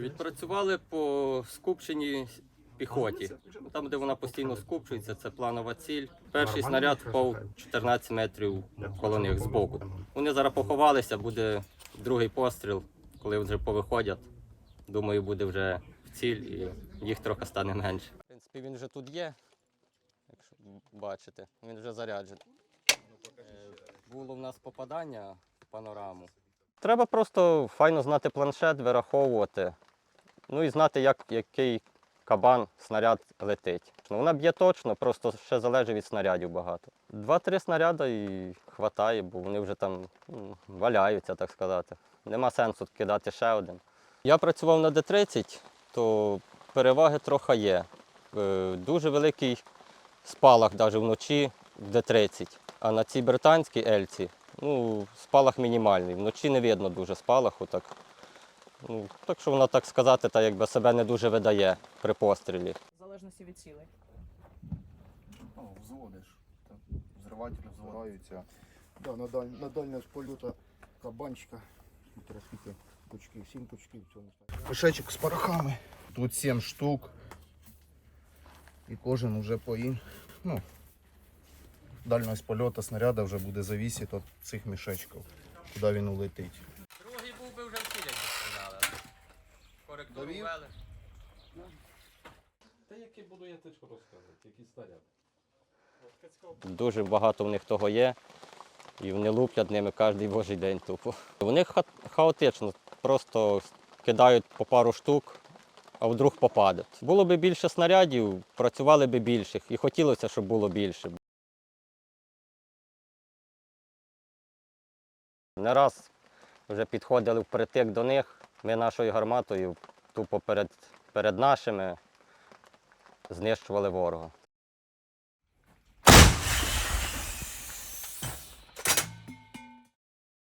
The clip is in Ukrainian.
Відпрацювали по скупченій піхоті. Там, де вона постійно скупчується, це планова ціль. Перший снаряд впав 14 метрів коло них збоку. Вони зараз поховалися, буде другий постріл, коли вже повиходять. Думаю, буде вже в ціль і їх трохи стане менше. В принципі, він вже тут є, якщо бачите, він вже заряджений. Е, Було в нас попадання в панораму. Треба просто файно знати планшет, вираховувати. Ну і знати, як, який кабан снаряд летить. Ну, вона б'є точно, просто ще залежить від снарядів багато. Два-три снаряди і хватає, бо вони вже там м, валяються, так сказати. Нема сенсу кидати ще один. Я працював на Д-30, то переваги трохи є. Е, Дуже великий спалах навіть вночі в Д-30. А на цій британській Ельці ну, спалах мінімальний. Вночі не видно дуже спалаху. Так, ну, так що вона, так сказати, та якби себе не дуже видає при пострілі. В залежності від цілей. Ну, взводиш. Взривателі взриваються. Да, на, даль... на дальність польоту кабанчика. Скільки пучків, сім пучків в цьому. Мішечок з порохами. Тут сім штук. І кожен уже по їм. Ну, дальність польоту снаряда вже буде завісити від цих мішечків, куди він улетить. Другий був би вже в цілях доставляли. Коректуру Довів? ввели. Та які буду я точку розказувати, які снаряди. Дуже багато в них того є. І вони луплять ними кожен божий день тупо. Вони ха- хаотично, просто кидають по пару штук, а вдруг попаде. Було б більше снарядів, працювали б більших. І хотілося, щоб було більше. Не раз вже підходили впритик до них. Ми нашою гарматою тупо перед, перед нашими знищували ворога.